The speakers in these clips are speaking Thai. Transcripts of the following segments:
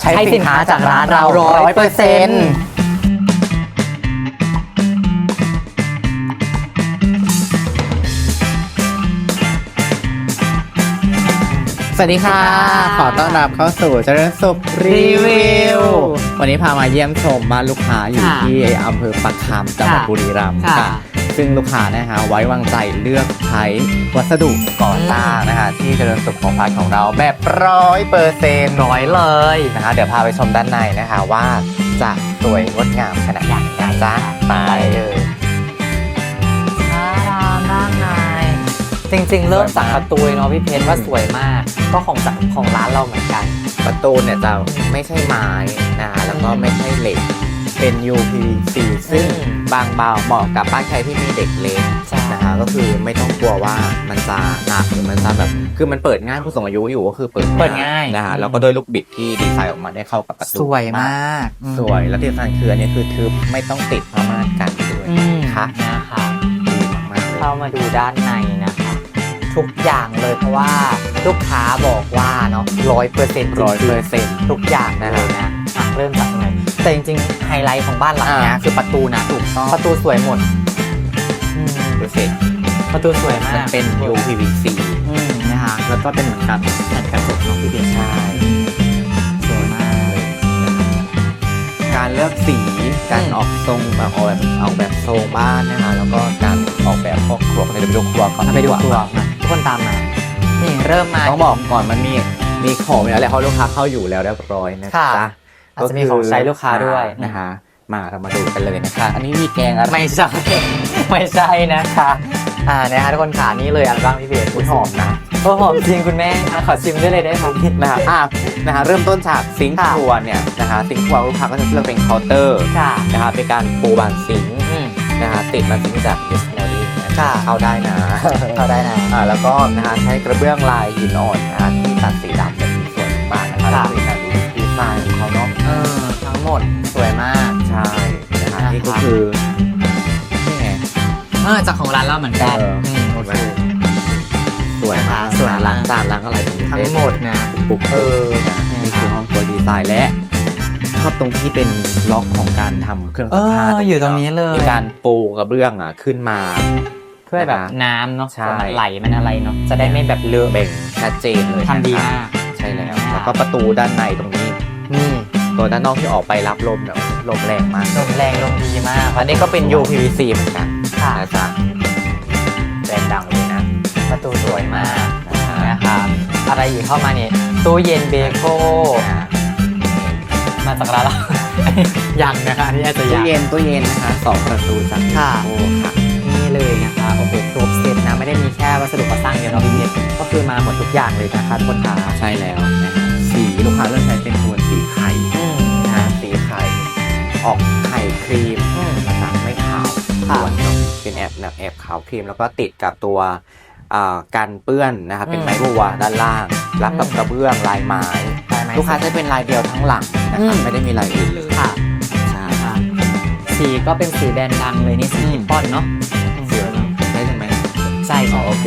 ใช้สินค้าจากร้านเราร้อยเปอร์เซ็นต์สวัสดีค่ะ ขอต้อนรับเข้าสู่เจริญสุขรีวิว วันนี้พามาเยี่ยมชมบ้านลูกค้าอยู่ค่ะที่อำเภอปักคำจังหวัดค่ะบุรีรัมย์ค่ะค่ะ ซึ่งลูกค้านะคะไว้วางใจเลือกใช้วัสดุก่อสร้างนะคะ ที่เจริญสุขของพาร์ทของเราแบบร้อยเปอร์เซ็นต์ร้อยเลยนะคะ เดี๋ยวพาไปชมด้านในนะคะว่าจะสวยงดงามขนาดไหนนะจ๊ะไปเลยน่ารักมากนายจริงๆ เริ่มจากประตูเลยเนาะพี่เพชรว่าสวยมาก ก็ของจากของร้านเราเหมือนกัน ประตูเนี่ยจะไม่ใช่ไม้นะคะแล้วก็ไม่ใช่เหล็ก เป็น UPVC ซึ่งอืมบางเบาเหมาะกับบ้านใครที่มีเด็กเล็กใช่ นะคะก็คือไม่ต้องกลัวว่ามันจะหนักหรือมันจะแบบคือมันเปิดง่ายผู้สูงอายุอยู่ก็คือเปิดเปิดง่ายนะคะแล้วก็ด้วยลูกบิดที่ดีไซน์ออกมาได้เข้ากับประตูสวยมากอืมสวยแล้วที่สำคัญคืออันนี้คือทึบไม่ต้องติดผ้าม่านกันด้วยอืมค่ะนะคะ ดีมากๆเลยเข้ามาดูด้านในนะคะ ทุกอย่างเลยเพราะว่าลูกค้าบอกว่าเนาะร้อยเปอร์เซ็นต์ร้อยเปอร์เซ็นต์ทุกอย่างเลยนะอะเริ่มจากตรงไหน แต่จริงๆ ไฮไลท์ของบ้านหลังเนี้ยอ่า คือประตูนะถูกต้องประตูสวยหมดอืมดูสิประตูสวยมากมันเป็น UPVC อืมนะคะแล้วก็เป็นเหมือนกันแผ่นกระจกเน้องพี่เบียร์ใช่สวยมากเลยการเลือกสีการออกทรงแบบออกแบบออกแบบทรงบ้านนะคะแล้วก็การออกแบบพวกครัวก็เลยไปดูครัวก่อนเอาไปดูกว่าครัวมาทุกคนตามมานี่เริ่มมา ต้องบอกก่อนมันมีมีของอยู่แล้วแหละเพราะลูกค้าเข้าอยู่แล้วเรียบร้อยนะค่ะ จ๊ะ อาจจะมีของใช้ลูกค้าด้วยนะคะมาเรามาดูกันเลยนะคะ อันนี้มีแกงอะไรไม่ใช่ไม่ใช่นะคะอ่านะคะทุกคนขานี่เลยอัลบั้มพี่เบียร์คุณหอมนะโอ้หอมจริงคุณแม่อะขอชิมด้วยเลยได้ไหมนะคะอะนะคะเริ่มต้นจากซิงค์ค่ะครัวเนี่ยนะคะซิงค์ครัวลูกค้าก็จะเลือกเป็นเคาน์เตอร์ค่ะนะคะเป็นการปูบานซิงค์อืมนะคะติดมาซิงค์จากดิสเนอรี่ค่ะเข้าได้นะเข้าได้นะอ่าแล้วก็นะคะใช้กระเบื้องลายหินอ่อนนะคะที่ตัดสีดำเป็นสีสวยมากนะคะแล้วค่ะก็มีการดูดีไซน์ หมดสวยมาก ใช่นะคะนะคะนี่ก็คือนี่ไงเออจากของร้านเราเหมือนกันเอออืมโอเคสวยมากสวยมากล้างจานล้างอะไรตรงนี้ทั้งหมดนะปุ๊บเออนี่คือห้องครัวดีไซน์และชอบตรงที่เป็นล็อกของการทำเครื่องเอซักผ้าออยู่ตรงนี้เลยมีการปูกระเบื้องอะขึ้นมา เพื่อแบบนะคะน้ำเนาะใช่ มันไหลมันอะไรเนาะจะได้ไม่แบบเลอะเบ่งชัดเจนเลยทำดีนะคะมาก ใช่แล้ว แล้วก็ประตูด้านในตรงนี้ นี่ ตัวด้านนอกที่ออกไปรับลมเนี่ยลมแรงมาก ลมแรงลมดีมากอันนี้ก็เป็น UPVC เหมือนกันค่ะนะจ๊ะแบรนด์ดังเลยนะ ประตูสวยมากนะคะนะคะอะไรอีกเข้ามาเนี่ยตู้เย็นเบโก้มาจากร้านเรายังนะคะอันนี้อาจจะตู้ยังเย็นตู้เย็นนะคะสองประตูจากค่ะโอ้ค่ะนี่เลยนะคะโอ้โหครบเซตนะไม่ได้มีแค่วัสดุก่อสร้างเดียวเนาะพี่เนตก็คือมาหมดทุกอย่างเลยนะคะทุกคนค่ะใช่แล้วนะฮะสีลูกค้าเลือกใช้เป็นโทนสี ออกไข่ครีมอืมนะคะไม่ขาวค่ะล้วนเนาะเป็นแอบแบบแอบขาวครีม แล้วก็ติดกับตัวอ่ากันเปื้อนนะคะเป็นอืมไม้บัวด้านล่าง รับกับอืมกระเบื้องลายไม้ได้ไหมลูกค้าจะเป็นลายเดียวทั้งหลังนะอืคะมไม่ได้มีลายอื่นเลยค่ะใช่ค่ะสีก็เป็นสีแบรนด์ดังเลยนี่สีอืมนิปปอนเนาะสีอะไรนะได้ใช่ไหมใช่อ๋ใช่อโอเค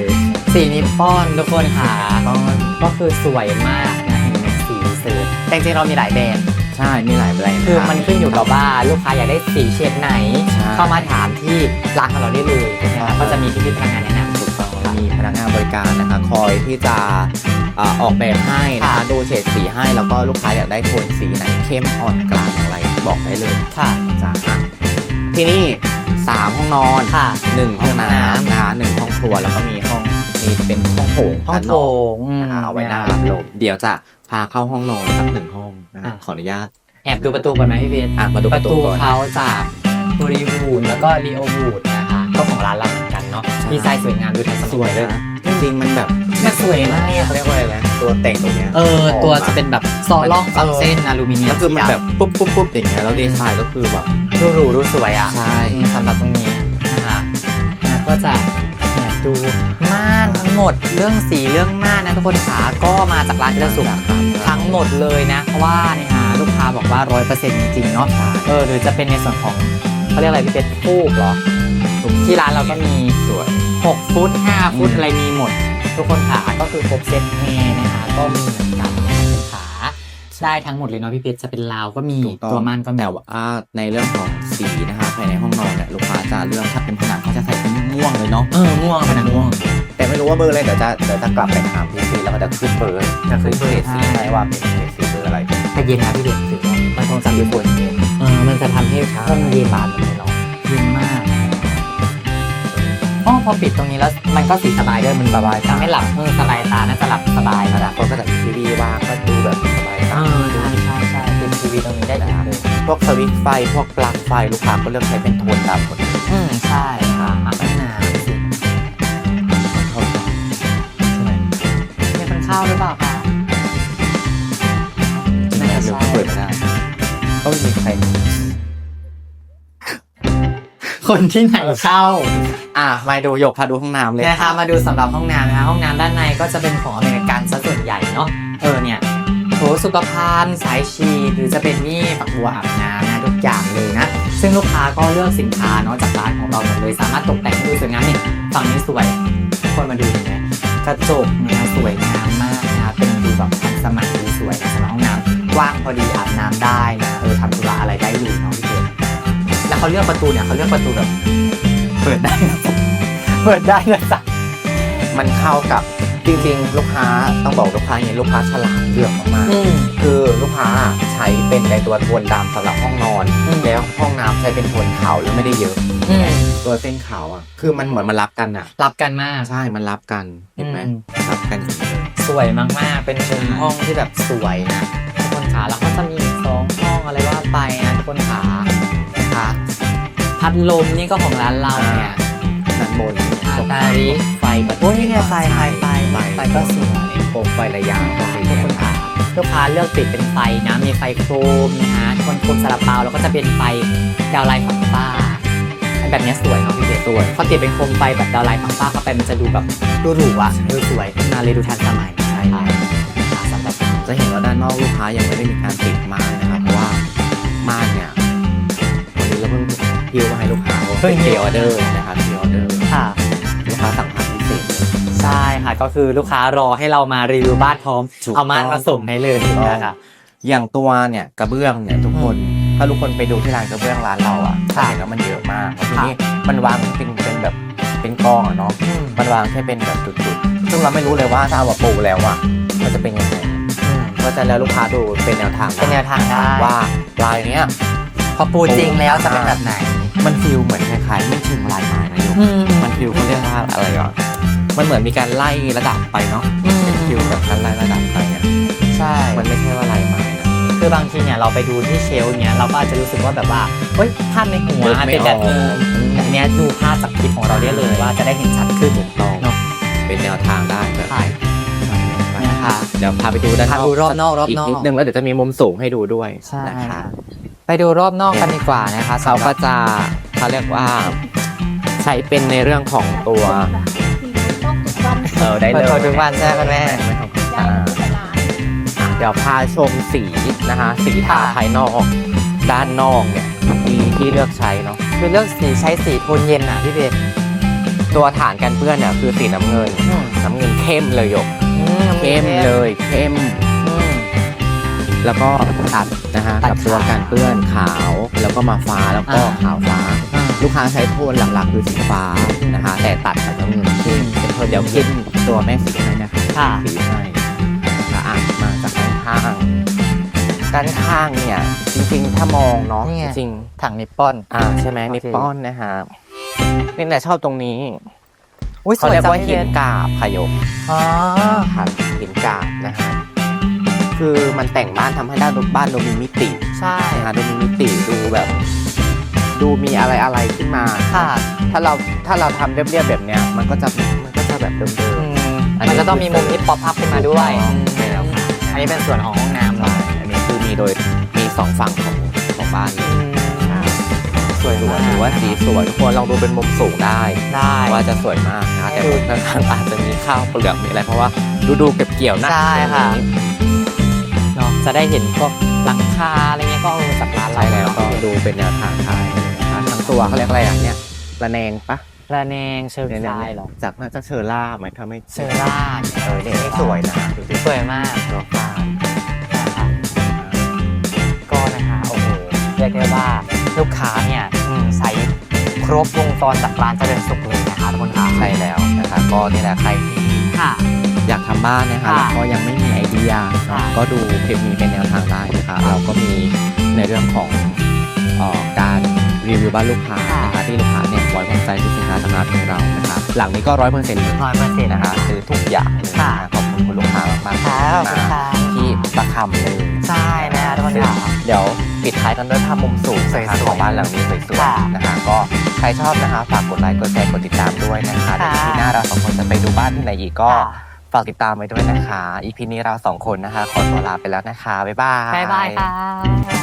สีนิปปอนทุกคนค่ะตอนก็คือสวยมากนะเห็นไหมสีเสือแต่จริงๆเรามีหลายแบรนด์ ใช่มีหลายแบรนด์คือมันขึ้นอยู่กับว่าลูกค้าอยากได้สีเฉดไหน ใช่ เข้ามาถามที่ร้านของเราได้เลยนะคะก็จะมีพี่ๆพนักงานแนะนำ ถูกต้องแล้วมีพนักงานบริการนะคะ คอยที่จะอ่าออกแบบให้นะคะค่ะ ดูเฉดสีให้แล้วก็ลูกค้าอยากได้โทนสีไหนเข้มอ่อนกลางอะไรบอกได้เลยค่ะจ้าอะที่นี่สามห้องนอนค่ะ หนึ่งห้องห้องน้ำน้ำนะคะหนึ่งห้องครัวแล้วก็มีห้องมีเป็นห้องโถงห้องโถงนะคะเอาไว้หน้ารับลมเดี๋ยวจะพาเข้าห้องนอนสักหนึ่งห้องนะคะอะ ขออนุญาต แอบดูประตูก่อนไหมพี่เบสอะมาดูปประระตูตูก่อน เขาจากบริวูดแล้วก็รีโอวูดนะคะก็ของร้านเราเหมือนกันเนาะใช่ดีไซน์สวยงามดูทันสมัยสวยเลยนะจริงๆมันแบบมันสวยมากเขาเรียกว่าอะไรนะตัวแต่งตรงเนี้ย เออหอมตัวอะจะเป็นแบบซอล่องฝังเส้นอลูมิเนียมแล้วคือมันแบบปุ๊บปุ๊บปุ๊บอย่างเงี้ยแล้วดีไซน์ก็คือแบบดูหรูดูสวยอะ ใช่อืมสำหรับตรงนี้นะคะนะก็จะแอบดูม่านทั้ง หมดเรื่องสีเรื่องม่านนะทุกคนขาก็มาจากร้านเจริญสุขทั้งหมดเลยนะ เพราะว่าเนี่ยฮะลูกค้าบอกว่าร้อยเปอร์เซ็นต์จริงๆเนาะเออหรือจะเป็นในส่วนของเขาเรียกอะไรพี่เป็ดฟูกเหรอที่ร้านเราก็มีสวย6ฟุต5ฟุตอืมอะไรมีหมด ทุกคนขาก็คือครบเซตแอร์นะคะก็มีเหมือนกันนะคะขาได้ทั้งหมดเลยเนาะพี่เพชรจะเป็นราวก็มีถูกต้องตัวม่านก็มีแต่ว่าในเรื่องของสีนะคะภายในห้องนอนเนี่ยลูกค้าจะเลือกถ้าเป็นผนังเขาจะใส่เป็นม่วงเลยเนาะเออม่วงเป็นม่วงแต่ ไม่รู้ว่าเบอร์อะไรเดี๋ยวจะเดี๋ยวจะกลับไปถามพี่ซีแล้วก็จะขึ้นเบอร์จะขึ้นเบอร์เพจสีให้ให้ว่าเป็นเพจสีเบอร์อะไรแต่เย็นนะพี่เพชรถือว่ามันคงจะมีฝนเย็นเออมันจะทำให้ห้องเย็นบานแบบนี้เนาะเย็นมากอ๋อพอปิดตรงนี้แล้วมันก็สีสบายด้วยมันสบายทำให้หลับเออสบายตาน่าจะหลับสบายอนะนาคตก็จะมีทีวีวางก็ดูแบบสบายเอตาอใช่ใช่ใช่เป็นทีวีตรงนี้ได้อีกเลยพวกสวิตช์ไฟพวกปลั๊กไฟลูกค้าก็เลือกใช้เป็นโทนดำหมดเลยอืมใช่ค่ะอัพนาน ข้าวหรือเปล่าคะไม่ได้เดี๋ยวเปิดไม่ได้ก็ไม่มีใคร คนที่ไหนเข้าอะมาดูหยกพาดูห้องน้ำเลยนะคะมาดูสำหรับห้องน้ำนะคะห้องน้ำด้านในก็จะเป็นของอเมริกันซะส่วนใหญ่เนาะเออเนี่ยโถสุขภัณฑ์สายชีดหรือจะเป็นนี่ฝักบัวอาบน้ำนะทุกอย่างเลยนะ ซึ่งลูกค้าก็เลือกสินค้าเนาะจากร้านของเราหมดเลยสามารถตกแต่งให้ดูสวยงามนี่ฝั่งนี้สวยทุกคนมาดูเห็นไหมกระจกเนี่ยสวยงาม แบบทันสมัยดูสวยนะสำหรับห้องน้ำกว้างพอดีอาบน้ำได้นะเออทำธุระอะไรได้อยู่เนาะพี่เจแล้วเขาเลือกประตูเนี่ยเขาเลือกประตูแบบเปิดได้เปิดได้นะจ๊ะมันเข้ากับจริงๆ ลูกค้าต้องบอกลูกค้าอย่างนี้ลูกค้าฉลาดเลือกมากๆคือลูกค้าใช้เป็นในตัวโทนดำสำหรับห้องนอนอแล้วห้องน้ำใช้เป็นโทนขาวแล้วไม่ได้เยอะอตัวเส้นขาวอะ คือมันเหมือนมันรับกันอะ รับกันมากใช่มันรับกันเห็นไหม กันอย่างนี้เลยสวยมากๆ เป็นมุมห้องที่แบบสวยนะทุกคนขาแล้วก็จะมีอีกสองห้องอะไรว่าไปนะทุกคนขานะคะพัดลมนี่ก็ของร้านเราเนี่ยด้านบนอาตาริไฟประตูโอ้ยเนี่ยไฟไฟไฟไฟไฟก็สวย โคมไฟระยะก็สีทุกแดคงนขาลูกค้าเลือกติดเป็นไฟนะ มีไฟโครมนะฮะคนโครมซาลาเปาแล้วก็จะเป็นไฟดาวไลท์ฝังฟ้า แบบเนี้ยสวยเนาะพี่เจสวย พอติดเป็นโคมไฟแบบดาวไลท์ฝังฟ้าเข้าไปมันจะดูแบบดูหรูอะดูสวยขึ้นมาเลยดูทันสมัยใช่ค่ะสำหรับจะเห็นว่าด้านนอกลูกค้ายังไม่ได้มีการติดม่านนะครับเพราะว่าม่านเนี่ยวันนี้เราเพิ่งพิวมาให้ลูกค้าเพิ่งเกี่ยวออเดอร์นะครับเกี่ยวออเดอร์ค่ะลูกค้าสั่งทำพิเศษใช่ค่ะก็คือลูกค้ารอให้เรามารีวิวบ้านพร้อมถูกเอามาต้องมาส่งให้เลยถูกต้องนะคะอย่างตัวเนี่ยกระเบื้องเนี่ยทุกคน ถ้าทุกคนไปดูที่ร้านกระเบื้องร้านเราอะจะค่ะเห็นว่ามันเยอะมากเพราะทีค่ะนี้มันวางเป็นเป็นแบบเป็นกองอะเนาะมันวางแค่เป็นแบบจุดๆ ซึ่งเราไม่รู้เลยว่าถ้าเอามาปูแล้วอะมันจะเป็นยังไงอืมก็จะแล้วลูกค้าดูเป็นแนวทางเป็นแนวทางได้ว่าลายเนี้ยพอปูจริงแล้วจะเป็นแบบไหน มันฟิลเหมือนคล้ายๆไม่เชิงลายไม้นะโยมมันฟิลเขาเรียกว่าอะไรอะมันเหมือนมีการไล่ระดับไปเนาะอืมเป็นฟิลแบบการไล่ระดับไปอะใช่มันไม่ใช่ คือบางทีเนี่ยเราไปดูที่เชลฟ์เนี่ยเราก็อาจจะรู้สึกว่าแบบว่าเฮ้ยภาพในหัวนึกไม่เป็นแบบออกเออแต่อันเนี้ยดูภาพจากคลิปของเราได้เลยว่าจะได้เห็นชัดขึ้นถูกต้องเนาะเป็นแนวทางได้แบบใช่นะคะเดี๋ยวพาไปดูด้านนพาอกดูรอบนอกรอบอีกนอกนิดนึงแล้วเดี๋ยวจะมีมุมสูงให้ดูด้วยใช่นะคะไปดูรอบนอกกันดีกว่านะคะเขาก็จะเขาเรียกว่าใช้เป็นในเรื่องของตัวเออได้เปิเลดยเผยทุกวันใช่ไหมคุณแม่ไม่ของอ่า เดี๋ยวพาชมสีนะคะสีทาค่ะภายนอก ด้านนอกเนี่ยที่ที่เลือกใช้เนาะคือเลือกสีใช้สีโทนเย็นอะพี่เบสตัวฐานกันเปื้อนเนี่ยคือสีน้ำเงินอืมน้ำเงินเข้มเลยหยกอืมเข้มเลยเข้มอืมแล้วก็ตัดนะคะตัดกับตัวขาวกันเปื้อนขาวแล้วก็มาฟ้าแล้วก็อ่าขาวฟ้าอืมลูกค้าใช้โทนหลักๆคือสีฟ้านะคะ แต่ตัดกับน้ำเงินเข้มเป็นโทนเดี๋ยวขึ้นตัวแม่สีให้นะคะค่ะสีให้ ข้าง ด้านข้างเนี่ย จริงๆ ถ้ามองเนาะนี่ไงจริงถังนิปปอน ๆอ่าใช่ไหมโอเค นิปปอนนะฮะนี่แหละชอบตรงนี้อุ้ยสเขาวยเรียกจังว่าพี่หิเบนสกาบขยก อ๋อ ครับหินกาบนะฮะคือมันแต่งบ้านทำให้ด้านบ้านดูมีมิติใช่ นะฮะดูมีมิติดูแบบ ดูมีอะไรอะไรๆขึ้นมา ค่ะถ้าเราถ้าเราทำเรียบๆแบบเนี้ยมันก็จะมันก็จะแบบเดิมอืมอันนี้มันจะต้องมีมุมที่ป๊อปอัพขึ้นมาด้วยใช่แล้วค่ะ อันนี้เป็นส่วนของห้องน้ำใช่เนาะอันนี้คือมีโดยมีสองฝั่งของของบ้านเลยอืมสวยสวยมากหรือว่าสีสวยทุกคนลองดูเป็นมุมสูงได้ได้ว่าจะสวยมากนะแต่มุมข้างๆอาจจะมีข้าวเปลือกมีอะไรเพราะว่าดูดูๆเก็บเกี่ยวหนะใช่ค่ะเนาะจะได้เห็นพวกหลังคาอะไรเงี้ยก็เออจากร้านเราใช่แล้วก็ดูเป็นแนวทางไทยนะคะทั้งตัวเขาเรียกอะไรอะเนี่ย ระแนงปะระแนงเชิงเนี่ยทรายเนี่ยเหรอจากน่าจะเชอร่าไหมถ้าไม่เชอร่าเออเนี่ยนี่สวยนะดูสิสวยมากตัวฟ้านะคะว่าลูกค้าเนี่ยอืมใช้ครบวงจรจากร้านเจริญสุขเลยนะคะทุกคนค่ะใช่แล้วนะคะก็นี่แหละใครที่ค่ะอยากทำบ้านนะคะค่ะแล้วก็ยังไม่มีไอเดียเนอะค่ะก็ดูคลิปนี้เป็นแนวทางได้นะคะเราก็มีในเรื่องของเอ่อการ รีวิวบ้านลูกค้านะคะที่ลูกค้าเนี่ยไว้วางใจที่สินค้าทางร้านของเรานะคะหลังนี้ก็ร้อยเปอร์เซ็นต์เลยร้อยเปอร์เซ็นต์นะนะคะคะซื้อทุกอย่างเลยค่ะนะคะขอบคุณคุณลูกค้ามากๆค่ะขอบคุณค่ะที่ประคำเลยใช่นะคะทุกคนค่ะ เดี๋ยวปิดท้ายกันด้วยภาพมุมสูงนะคะสวยๆของบ้านหลังนี้สวยค่ะๆนะคะก็ใครชอบนะคะฝากกดไลค์กดแชร์กดติดตามด้วยนะคะเดี๋ยวค่ะทีหน้าเราสองคนจะไปดูบ้านที่ไหนอีกก็ค่ะ ฝากติดตามไว้ด้วยนะคะอีพีนี้เราสองคนนะคะขอตัวลาไปแล้วนะคะบ๊ายบาย บ๊ายบายค่ะ